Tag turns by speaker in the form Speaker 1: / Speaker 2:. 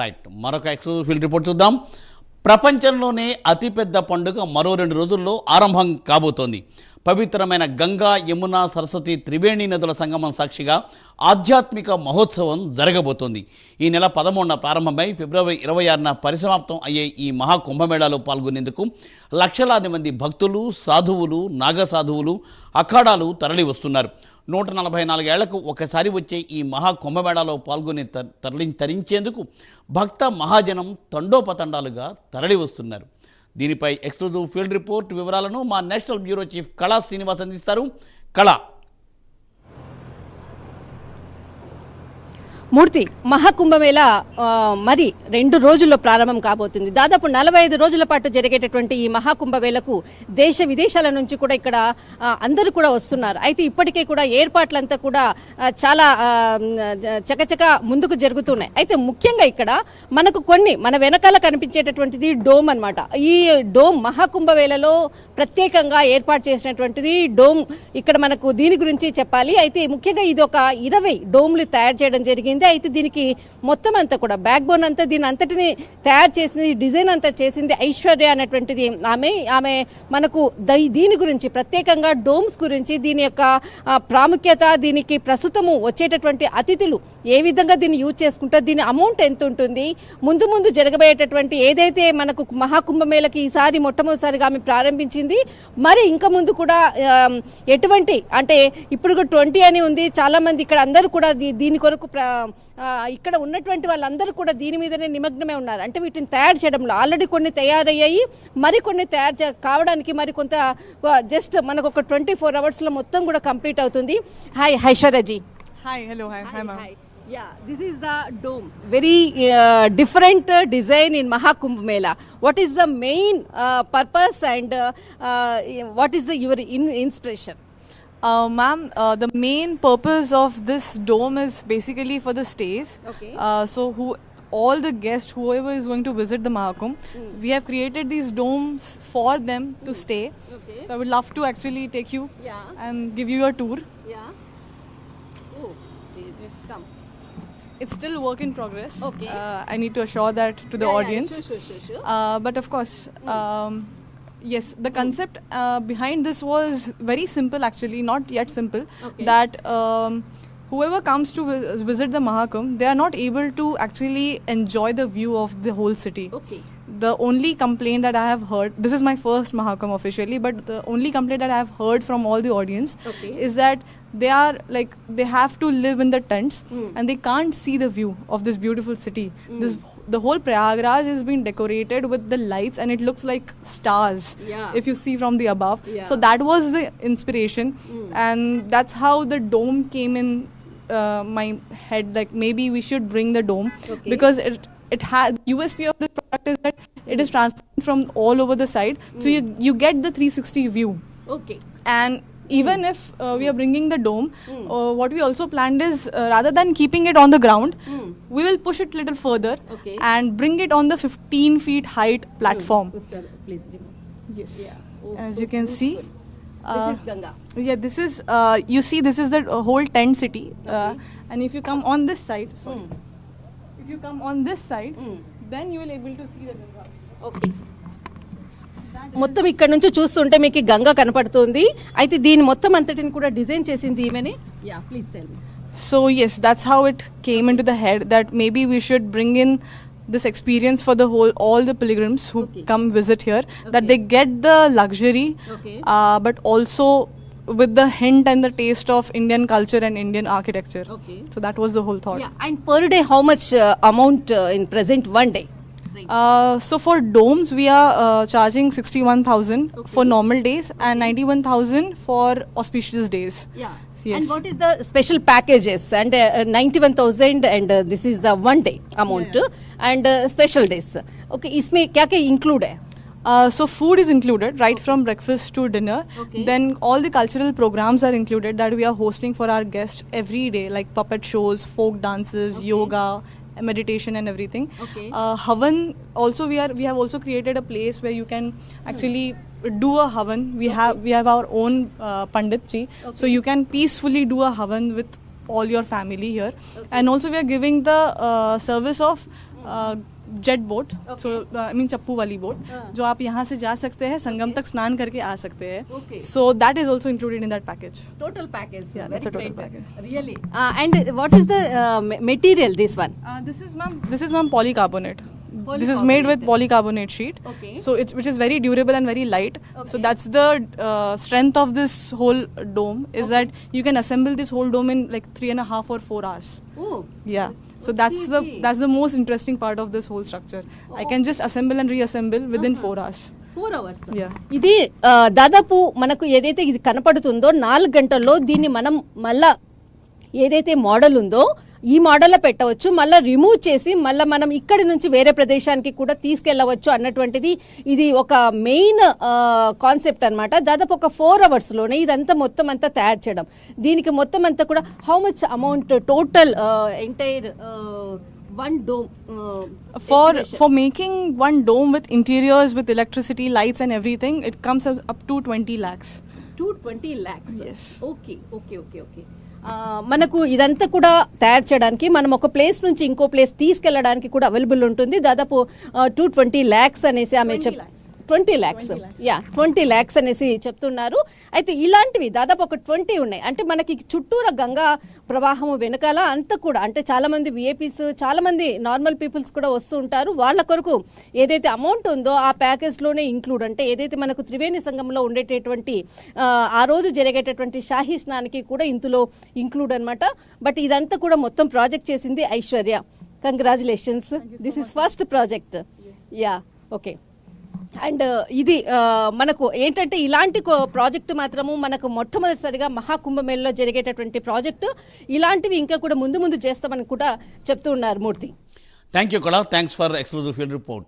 Speaker 1: Right. మరొక exclusive field report చూద్దాం. ప్రపంచంలోనే అతిపెద్ద పండుగ మరో రెండు రోజుల్లో ఆరంభం కాబోతోంది. పవిత్రమైన గంగా యమున సరస్వతి త్రివేణి నదుల సంగమం సాక్షిగా ఆధ్యాత్మిక మహోత్సవం జరగబోతోంది. ఈ నెల పదమూడున ప్రారంభమై ఫిబ్రవరి ఇరవై ఆరున పరిసమాప్తం అయ్యే ఈ మహా కుంభమేళాలో పాల్గొనేందుకు లక్షలాది మంది భక్తులు సాధువులు నాగసాధువులు అఖాడాలు తరలి వస్తున్నారు నూట నలభై నాలుగేళ్ళకు ఒకసారి వచ్చే ఈ మహా కుంభమేళాలో పాల్గొని త- తరలి తరించేందుకు భక్త మహాజనం తండోపతండాలుగా తరలి వస్తున్నారు. దీనిపై ఎక్స్క్లూజివ్ ఫీల్డ్ రిపోర్ట్ వివరాలను మా నేషనల్ బ్యూరో చీఫ్ కళా శ్రీనివాస్ అందిస్తారు. కళ
Speaker 2: మూర్తి మహాకుంభమేళ మరి రెండు రోజుల్లో ప్రారంభం కాబోతుంది. దాదాపు నలభై ఐదు రోజుల పాటు జరిగేటటువంటి ఈ మహాకుంభమేళకు దేశ విదేశాల నుంచి కూడా ఇక్కడ అందరూ కూడా వస్తున్నారు. అయితే ఇప్పటికే కూడా ఏర్పాట్లంతా కూడా చాలా చకచక ముందుకు జరుగుతున్నాయి. అయితే ముఖ్యంగా ఇక్కడ మనకు కొన్ని మన వెనకాల కనిపించేటటువంటిది డోమ్ అనమాట ఈ డోమ్ మహాకుంభమేళలో ప్రత్యేకంగా ఏర్పాటు చేసినటువంటిది డోమ్. ఇక్కడ మనకు దీని గురించి చెప్పాలి. అయితే ముఖ్యంగా ఇది ఒక ఇరవై డోమ్లు తయారు చేయడం జరిగింది. అయితే దీనికి మొత్తం అంతా కూడా బ్యాక్ బోన్ అంతా దీని అంతటిని తయారు చేసింది డిజైన్ అంతా చేసింది ఐశ్వర్య అనేటువంటిది. ఆమె ఆమె మనకు దై- దీని గురించి ప్రత్యేకంగా డోమ్స్ గురించి దీని యొక్క ప్రాముఖ్యత దీనికి ప్రస్తుతము వచ్చేటటువంటి అతిథులు ఏ విధంగా దీన్ని యూజ్ చేసుకుంటారు దీని అమౌంట్ ఎంత ఉంటుంది ముందు ముందు జరగబోయేటటువంటి ఏదైతే మనకు మహాకుంభమేళకి ఈసారి మొట్టమొదటిసారిగా ఆమె ప్రారంభించింది మరి ఇంకా ముందు కూడా ఎటువంటి అంటే ఇప్పుడు ట్వంటీ అని ఉంది చాలా మంది ఇక్కడ అందరూ కూడా దీని కొరకు ఇక్కడ ఉన్నటువంటి వాళ్ళందరూ కూడా దీని మీదనే నిమగ్నమే ఉన్నారు. అంటే వీటిని తయారు చేయడంలో ఆల్రెడీ కొన్ని తయారయ్యాయి మరి కొన్ని తయారు కావడానికి మరి కొంత జస్ట్ మనకు ఒక ట్వంటీ ఫోర్ అవర్స్లో మొత్తం కూడా కంప్లీట్ అవుతుంది. Hi హైషరజీ
Speaker 3: hi hello
Speaker 2: yeah this is the dome very different design in Mahakumbh Mela what is the main purpose and what is the your in inspiration
Speaker 3: Uh, ma'am, uh, the main purpose of this dome is basically for the stays.
Speaker 2: Okay.
Speaker 3: Uh, so who all the guests, whoever is going to visit the Mahakumbh, we have created these domes for them to stay.
Speaker 2: Okay.
Speaker 3: So I would love to actually take you
Speaker 2: Yeah.
Speaker 3: and give you a tour.
Speaker 2: Yeah. Oh, please come.
Speaker 3: It's still work in progress.
Speaker 2: Okay.
Speaker 3: Uh, I need to assure that to the
Speaker 2: Yeah, yeah,
Speaker 3: audience.
Speaker 2: sure, sure, sure, sure.
Speaker 3: Uh, but of course, um, yes, the concept uh, behind this was very simple actually, not yet simple.
Speaker 2: Okay.
Speaker 3: That um, whoever comes to vi- visit the Mahakumbh, they are not able to actually enjoy the view of the whole city.
Speaker 2: Okay.
Speaker 3: The only complaint that I have heard, this is my first Mahakumbh officially, but the only complaint that I have heard from all the audience
Speaker 2: Okay.
Speaker 3: is that they are like they have to live in the tents
Speaker 2: Mm.
Speaker 3: and they can't see the view of this beautiful city. This the whole Prayagraj has been decorated with the lights and it looks like stars
Speaker 2: Yeah.
Speaker 3: if you see from the above.
Speaker 2: Yeah.
Speaker 3: So that was the inspiration,
Speaker 2: Mm.
Speaker 3: and that's how the dome came in uh, my head. Like maybe we should bring the dome
Speaker 2: Okay.
Speaker 3: because it it has USP of this product is that it is transparent from all over the side, so you you get the 360 view
Speaker 2: Okay.
Speaker 3: and even if uh, we are bringing the dome
Speaker 2: Mm.
Speaker 3: uh, what we also planned is uh, rather than keeping it on the ground
Speaker 2: Mm.
Speaker 3: We will push it little further
Speaker 2: Okay.
Speaker 3: and bring it on the 15 feet height platform
Speaker 2: please
Speaker 3: yes
Speaker 2: Yeah. Oh,
Speaker 3: as
Speaker 2: so
Speaker 3: you can see uh,
Speaker 2: this is Ganga.
Speaker 3: yeah this is uh, you see this is the uh, whole tent city uh,
Speaker 2: Okay.
Speaker 3: and if you come on this side sorry
Speaker 2: Mm.
Speaker 3: if you come on this side
Speaker 2: Mm.
Speaker 3: then you will able to see the Gangas.
Speaker 2: Okay మొత్తం ఇక్కడ నుంచి చూస్తుంటే మీకు గంగ కనపడుతుంది అయితే దీని మొత్తం అంతటిని కూడా డిజైన్ చేసింది ఈమెనే yeah please tell me
Speaker 3: So yes, that's how it came into the head that maybe we should bring in this experience for the whole all the pilgrims who
Speaker 2: Okay.
Speaker 3: come visit here that they get the luxury
Speaker 2: Okay.
Speaker 3: uh, but also with the hint and the taste of Indian culture and Indian architecture.
Speaker 2: Okay.
Speaker 3: So that was the whole thought.
Speaker 2: Yeah, and per day, how much uh, amount uh, in present one day?
Speaker 3: Uh, so for domes, we are uh, charging 61,000
Speaker 2: Okay.
Speaker 3: for normal days and 91,000 for auspicious days.
Speaker 2: Yeah.
Speaker 3: Yes.
Speaker 2: And what is the special packages? And uh, uh, 91,000 and uh, this is the one day amount and uh, special days. Okay, इसमें क्या क्या include है?
Speaker 3: Uh, so food is included right from breakfast to dinner.
Speaker 2: Okay.
Speaker 3: Then all the cultural programs are included that we are hosting for our guests every day, like puppet shows, folk dances,
Speaker 2: Okay.
Speaker 3: yoga, meditation, and everything.
Speaker 2: Okay.
Speaker 3: Uh, Havan also we are we have also created a place where you can actually do a havan. We have we have our own uh, pandit ji, so you can peacefully do a havan with all your family here. And also we are giving the uh, service of jet boat so I mean चप्पू वाली boat uh. जो आप यहाँ से जा सकते हैं संगम okay. तक स्नान करके आ सकते हैं. So that is
Speaker 2: also included
Speaker 3: in that package total package
Speaker 2: and what is the material this
Speaker 3: one this is ma'am this is ma'am polycarbonate this is made with polycarbonate sheet.
Speaker 2: Okay.
Speaker 3: So it's which is very durable and very light. So
Speaker 2: Okay.
Speaker 3: that's the uh, strength of this whole dome is that you can assemble this whole dome in like three and a half or four hours.
Speaker 2: Oh
Speaker 3: Yeah. So that's the
Speaker 2: okay.
Speaker 3: that's the most interesting part of this whole structure. I can just assemble and reassemble within four hours.
Speaker 2: Four hours
Speaker 3: Yeah.
Speaker 2: ఇది దాదాపు మనకు ఏదైతే ఇది కనపడుతుందో నాలుగు గంటల్లో దీన్ని మనం మళ్ళా ఏదైతే మోడల్ ఉందో ఈ మోడల్లో పెట్టవచ్చు మళ్ళీ రిమూవ్ చేసి మళ్ళీ మనం ఇక్కడి నుంచి వేరే ప్రదేశానికి కూడా తీసుకెళ్ళవచ్చు అన్నటువంటిది ఇది ఒక మెయిన్ కాన్సెప్ట్ అన్నమాట. దాదాపు ఒక ఫోర్ అవర్స్లోనే ఇదంతా మొత్తం అంతా తయారు చేయడం. దీనికి మొత్తం అంతా కూడా how much amount total entire one dome
Speaker 3: For for making one dome with interiors with electricity, lights and everything, it comes up up to 20 lakhs.
Speaker 2: Two
Speaker 3: twenty
Speaker 2: lakhs. Okay okay okay okay మనకు ఇదంతా కూడా తయారు చేయడానికి మనం ఒక place నుంచి ఇంకో place తీసుకెళ్ళడానికి కూడా అవైలబుల్ ఉంటుంది. దాదాపు టూ ట్వంటీ ల్యాక్స్ అనేసి ఆమె చెప్ twenty lakhs. Yeah twenty lakhs అనేసి చెప్తున్నారు. అయితే ఇలాంటివి దాదాపు ఒక ట్వంటీ ఉన్నాయి. అంటే మనకి చుట్టూరా గంగా ప్రవాహం వెనకాల అంతా కూడా అంటే చాలా మంది విఐపీస్ చాలా మంది నార్మల్ పీపుల్స్ కూడా వస్తూ ఉంటారు. వాళ్ళ కొరకు ఏదైతే అమౌంట్ ఉందో ఆ ప్యాకేజ్లోనే ఇంక్లూడ్ అంటే ఏదైతే మనకు త్రివేణి సంఘంలో ఉండేటటువంటి ఆ, రోజు జరిగేటటువంటి షాహీ స్నానికి కూడా ఇందులో ఇంక్లూడ్ అన్నమాట. బట్ ఇదంతా కూడా మొత్తం ప్రాజెక్ట్ చేసింది Aishwarya. Congratulations this is first project yeah okay and ఇది మనకు ఏంటంటే ఇలాంటి కో- ప్రాజెక్టు మాత్రము మనకు మొట్టమొదటిసారిగా మహాకుంభమేళలో జరిగేటటువంటి ప్రాజెక్టు ఇలాంటివి ఇంకా కూడా ముందు ముందు చేస్తామని కూడా చెప్తూ ఉన్నారు మూర్తి.
Speaker 1: థ్యాంక్ యూ కూడా thanks for exclusive field report